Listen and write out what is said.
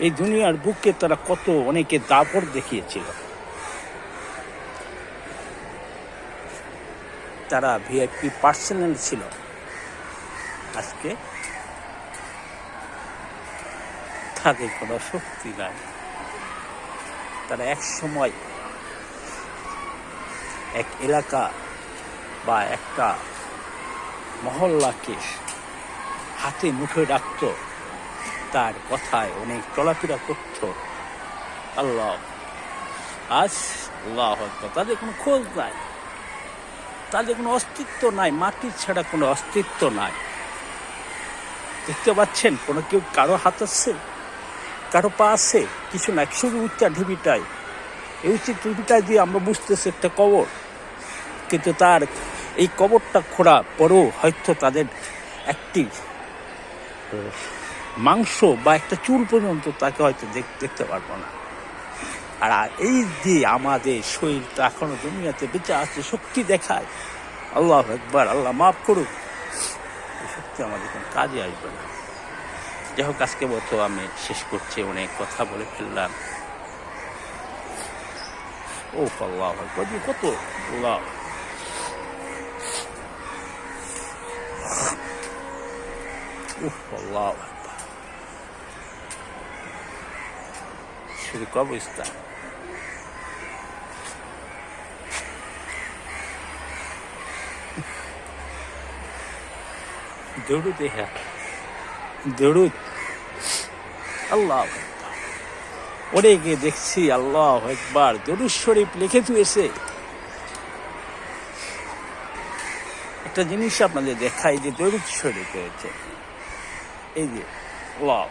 এই দুনিয়ার বুকে তারা কত অনেকে দাপট দেখিয়েছিল। তারা ভিআইপি পার্সোনাল ছিল। আজকে তাদের কোনো শক্তি নাই। তারা এক সময় এক এলাকা বা একটা মহল্লাকে হাতে মুঠে রাখত। তার কথায় অনেক চলাফেরা করত আল্লাহ। আজ আল্লাহ তাদের কোনো খোঁজ নাই। তাদের কোনো অস্তিত্ব নাই। মাটির ছাড়া কোনো অস্তিত্ব নাই। দেখতে পাচ্ছেন, কোনো কেউ কারও হাত আছে, কারও পা আছে, কিছু না শুধু উচ্চা ঢিবিটাই। এই উচ্চ ঢিবিটাই দিয়ে আমরা বুঝতেছি একটা কবর। কিন্তু তার এই কবরটা খোঁড়া পরেও হয়তো তাদের একটি মাংস বা একটা চুল পর্যন্ত তাকে হয়তো দেখ- দেখতে পারব না। আর এই যে আমাদের শরীরটা এখনও দুনিয়াতে বেঁচে আছে, শক্তি দেখায়। আল্লাহ একবার, আল্লাহ মাফ করুক। শক্তি আমাদের কোনো কাজে আসবে না। যাই হোক, আজকে মতো আমি শেষ করছি, অনেক কথা বলে ফেললাম। ও আল্লাহ কত আল্লাহ উফ আল্লাহ শুধু কবরস্থান দৌড়ুতে হ্যাঁ। দৌড়ুত আল্লাহ। অনেকে দেখছি আল্লাহ একবার দরুদ শরীফ লিখে তুয়েছে একটা জিনিস আপনাদের দেখাই যে দরুদ শরীফ হয়েছে এই যে, আল্লাহ।